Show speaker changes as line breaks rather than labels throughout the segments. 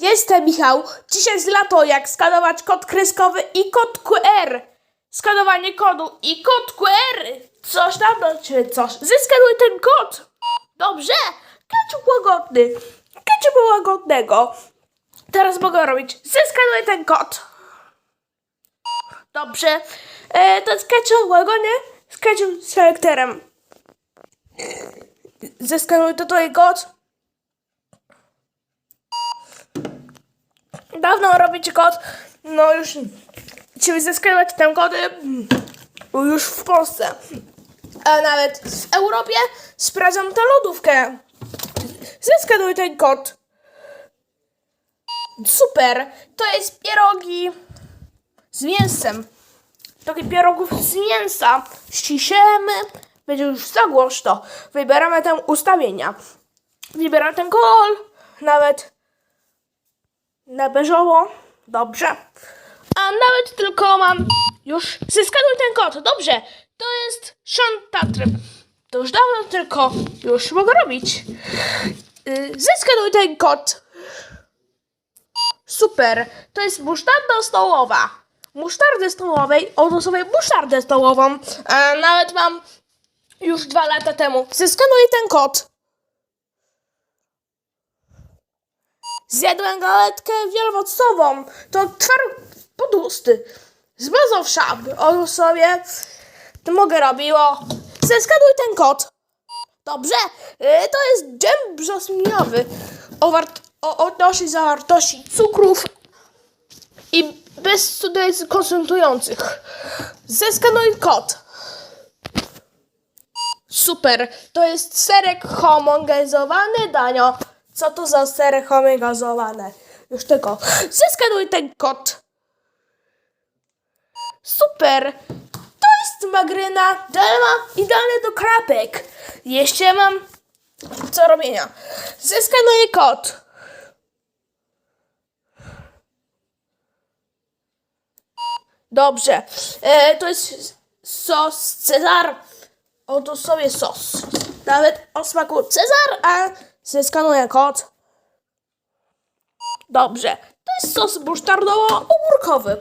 Jestem Michał. Dzisiaj jest lato, jak skanować kod kreskowy i kod QR. Skanowanie kodu i kod QR. Coś tam, no, czy coś. Zeskanuj ten kod. Dobrze. Ketchup łagodny. Ketchup łagodnego. Teraz mogę robić. Zeskanuj ten kod. Dobrze. E, to jest ketchup łagodny z selektorem. Zeskanuj to tutaj kod. Dawno robicie kod, no już chcieli zeskanować ten kody już w Polsce. A nawet w Europie sprawdzam tę lodówkę. Zeskanuj ten kod. Super, to jest pierogi z mięsem. Takie pierogów z mięsa. Ściśniemy, będzie już za głośno. Wybieramy te ustawienia. Wybieram ten kolor, nawet na beżowo. Dobrze. A nawet tylko mam już zeskanuj ten kod. Dobrze. To jest Sean Tatry. To już dawno tylko już mogę robić. Yy, Zeskanuj ten kod. Super. To jest musztarda stołowa. Musztardy stołowej, oto sobie musztardę stołową. A nawet mam już dwa lata temu. Zeskanuj ten kod. Zjadłem galetkę wielowocową. To twardy podusty. Z Mazowsza. On sobie to mogę robiło. Zeskanuj ten kod. Dobrze. Y, To jest dżem brzosminowy. O, o odnosi zawartości cukrów i bez cudzysłów konsumentujących. Zeskanuj kod. Super. To jest serek homogenizowany, Danio. Co to za serek homogenizowany? Już tylko. Zeskanuj ten kod. Super. To jest magryna delma idealne do krapek. Jeszcze mam co robienia. Zeskanuję kod. Dobrze. E, to jest sos Cezar. Oto sobie sos. Nawet o smaku Cezar, a zeskanuję kod. Dobrze. To jest sos musztardowo-ogórkowy.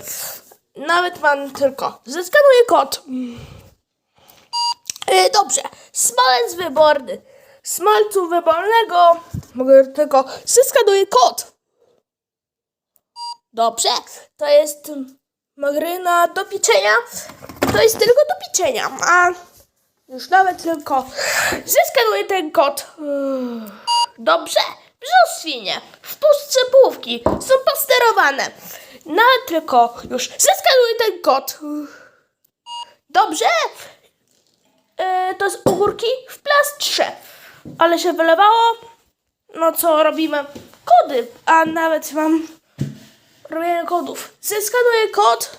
Nawet mam tylko. Zeskanuję kod. E, dobrze. Smalec wyborny. Smalcu wybornego mogę tylko zeskanuję kod. Dobrze. To jest magryna do pieczenia. To jest tylko do pieczenia. A już nawet tylko zeskanuję ten kod. Dobrze. Brzoskwinie w pustce półki są pasterowane. Nawet tylko już zeskanuję ten kod. Dobrze. E, to jest ogórki w plastrze. Ale się wylewało. No co robimy? Kody. A nawet mam robienie kodów. Zeskanuję kod.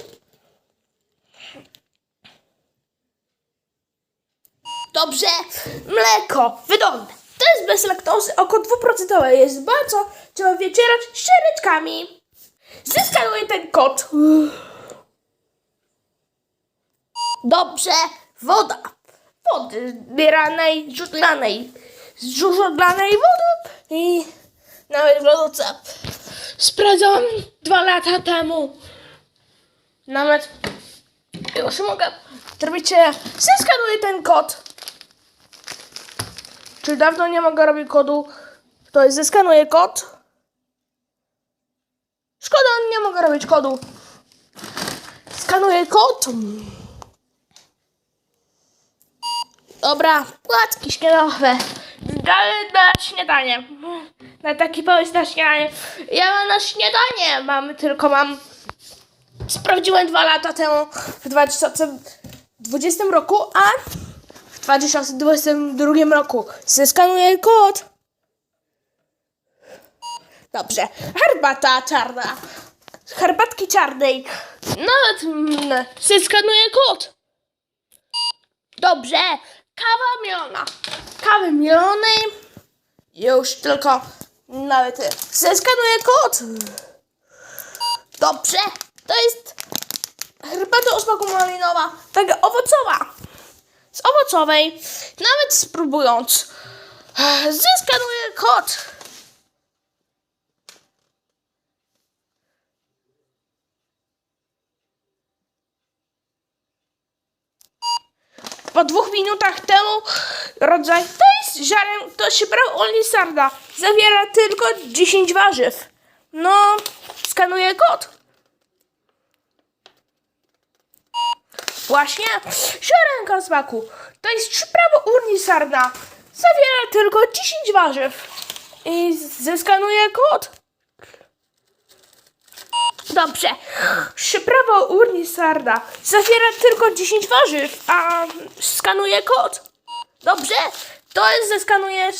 Dobrze. Mleko. Wydolne. To jest bez laktozy, około 2% jest bardzo. Trzeba wycierać szczereczkami. Zeskanuję ten kod. Dobrze. Woda. Wody zbieranej, żudlanej. Z wody i nawet w lodówce. Sprawdzałam dwa lata temu. Nawet już mogę zrobić się. Zeskanuję ten kod. Czy dawno nie mogę robić kodu? To jest zeskanuję kod. Szkoda, nie mogę robić kodu. Skanuję kod. Dobra, płatki śniadaniowe. Dalej na śniadanie. Na taki pomysł na śniadanie. Ja mam na śniadanie. Mamy tylko mam. Sprawdziłem dwa lata temu w 2020 roku, a 2022 roku zeskanuję kod. Dobrze. Herbata czarna. Herbatki czarnej. Nawet mm, zeskanuję kod. Dobrze. Kawa mielona. Kawy mielonej. Już tylko nawet zeskanuję kod. Dobrze. To jest herbata o smaku malinowa. Taka owocowa pomocowej, nawet spróbując. Eh, Zeskanuję kod. Po dwóch minutach temu rodzaj face ziarem, to się brał Olisarda. Zawiera tylko 10 warzyw. No, skanuję kod. Właśnie, ziarenka smaku. To jest przyprawa Urnisarda. Zawiera tylko 10 warzyw. I zeskanuję kod. Dobrze. Przyprawa Urnisarda zawiera tylko 10 warzyw, a skanuję kod. Dobrze. To jest zeskanujesz.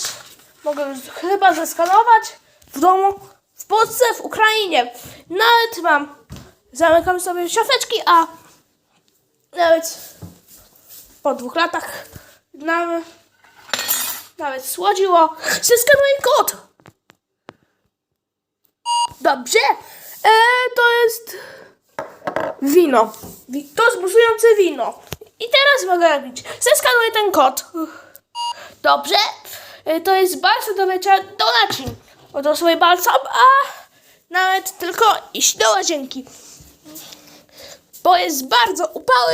Mogę chyba zeskanować w domu, w Polsce, w Ukrainie. Nawet mam. Zamykam sobie szafeczki, a nawet po dwóch latach nawet, słodziło. Zeskanuję kod. Dobrze. E, to jest wino. Wi- To jest wino. I teraz mogę robić. Zeskanuję ten kod. Dobrze. E, to jest balsam do mycia do naczyń. Oto balsam, a nawet tylko iść do łazienki. Bo jest bardzo upały.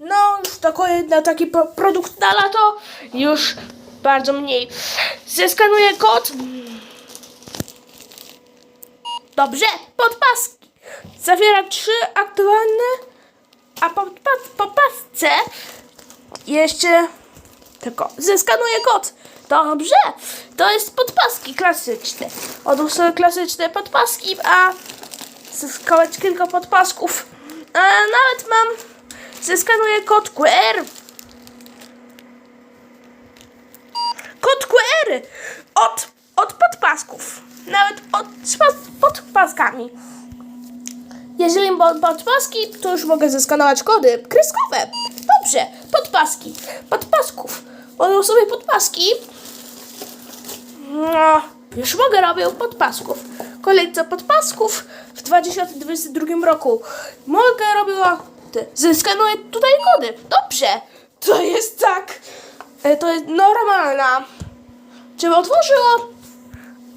No, już taki, na taki pro- produkt na lato już bardzo mniej. Zeskanuję kod. Dobrze, podpaski. Zawiera trzy aktualne, a po, po, pasce jeszcze tylko zeskanuję kod. Dobrze, to jest podpaski klasyczne. Otóż są klasyczne podpaski, a zyskać kilka podpasków. A nawet mam, zeskanuję kod QR. Kod QR od, od podpasków. Nawet od, z pod- podpaskami. Jeżeli mam podpaski, to już mogę zeskanować kody kreskowe. Dobrze, podpaski. Podpasków. Odjął sobie podpaski. No, już mogę robić podpasków. Kolejce podpasków w 2022 roku. Mogę robiła. Ty, zeskanuję tutaj kody. Dobrze. To jest tak. e, To jest normalna. Czy otworzyło?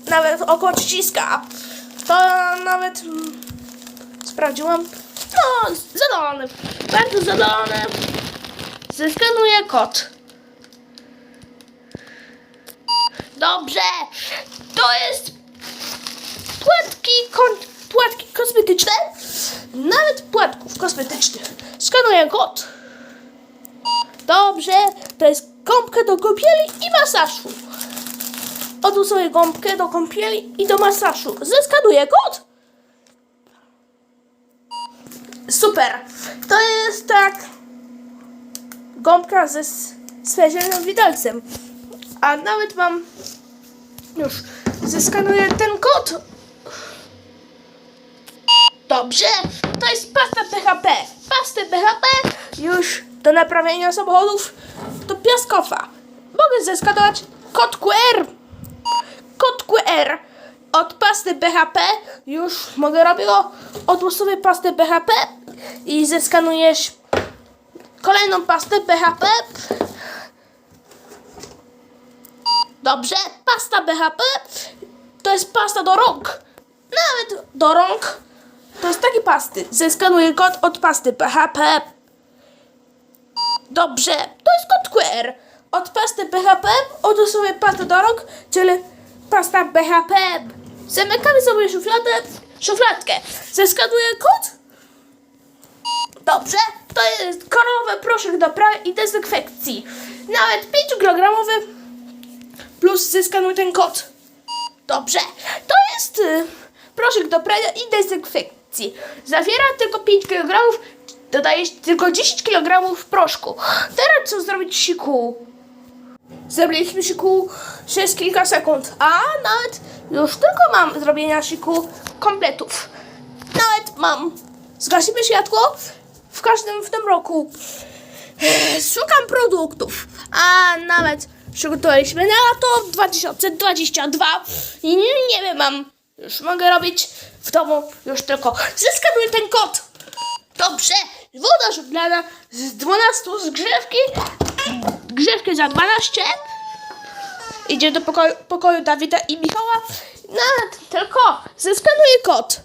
Nawet oko ściska. To nawet mm, sprawdziłam. No, zadowolony. Bardzo zadowolony. Zeskanuję kod. Dobrze. To jest płatki, kon, płatki kosmetyczne. Nawet płatków kosmetycznych. Skanuję kod. Dobrze. To jest gąbka do kąpieli i masażu. Odłóż sobie gąbkę do kąpieli i do masażu. Zeskanuję kod. Super. To jest tak gąbka ze specjalnym widelcem. A nawet mam już zeskanuję ten kod. Dobrze. To jest pasta PHP. Pastę PHP już do naprawienia samochodów do Piaskowa. Mogę zeskanować kod QR. Kod QR od pasty BHP już mogę robić odłóż pastę BHP i zeskanujesz kolejną pastę BHP. Dobrze, pasta BHP to jest pasta do rąk. Nawet do rąk to jest takie pasty. Zeskanuję kod od pasty BHP. Dobrze, to jest kod QR. Od pasty oto sobie pastę do rąk, czyli pasta BHP. Zamykamy sobie szufladę, szufladkę. Zeskanuję kod. Dobrze, to jest koralowy proszek do prawy i dezynfekcji. Nawet 5 kg plus zeskanuj ten kod. Dobrze, to jest y, proszek do prania i dezynfekcji. Zawiera tylko 5 kg, dodajesz tylko 10 kg proszku. Teraz co zrobić siku? Zrobiliśmy siku przez kilka sekund, a nawet już tylko mam zrobienia siku kompletów. Nawet mam. Zgasimy światło w każdym w tym roku. Szukam produktów, a nawet przygotowaliśmy na lato 2022 i nie wiem, mam. Już mogę robić w domu już tylko. Zeskanuję ten kod. Dobrze, woda żuplana z 12 zgrzewki, grzewki za 12. Idzie do pokoju, pokoju Dawida i Michała. Nawet tylko zeskanuję kod.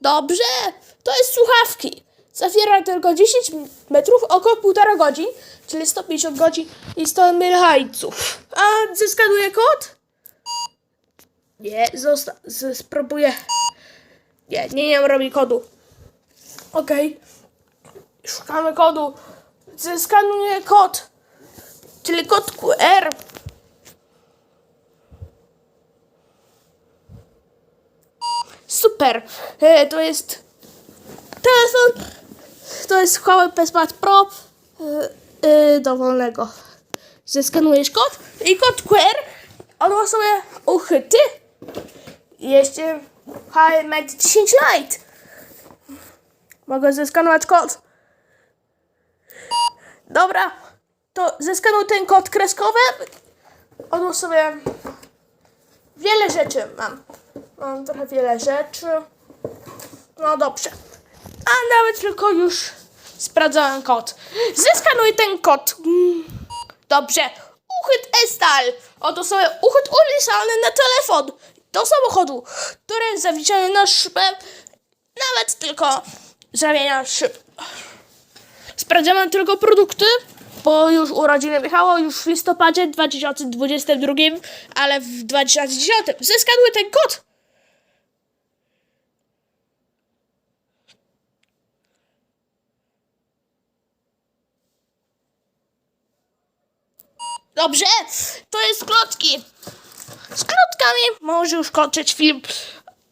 Dobrze, to jest słuchawki. Zawiera tylko 10 metrów, około 1,5 godzin, czyli 150 godzin i 100 mHz. A zeskanuję kod? Nie, zosta- spróbuję. Nie, nie, nie robi kodu. Okej. Szukamy kodu. Zeskanuję kod. Czyli kod QR. Super. E, to jest telefon. To jest Huawei P-Smart Pro e, e, dowolnego. Zeskanujesz kod i kod QR. On ma sobie uchyty. Jeszcze Mate 10 Lite. Mogę zeskanować kod. Dobra, to zeskanuj ten kod kreskowy. Odłóż sobie wiele rzeczy mam. Mam trochę wiele rzeczy. No dobrze. A nawet tylko już sprawdzałem kod. Zeskanuj ten kod. Dobrze. Uchyt Estal. Oto sobie uchyt uniwersalny na telefon. Do samochodu, który zawieszony na szybę. Nawet tylko zamienia szyb. Sprawdzamy tylko produkty, bo już urodziny Michała już w listopadzie 2022, ale w 2010. Zeskanuję ten kod. Dobrze, to jest klocki. Z klockami może już kończyć film.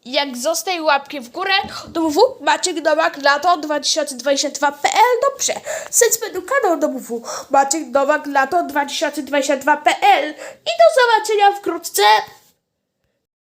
Jak zostaje łapki w górę, www Maciek Nowak Lato 2022.pl Dobrze, śledźmy do kanał do www Maciek Nowak Lato 2022.pl I do zobaczenia wkrótce.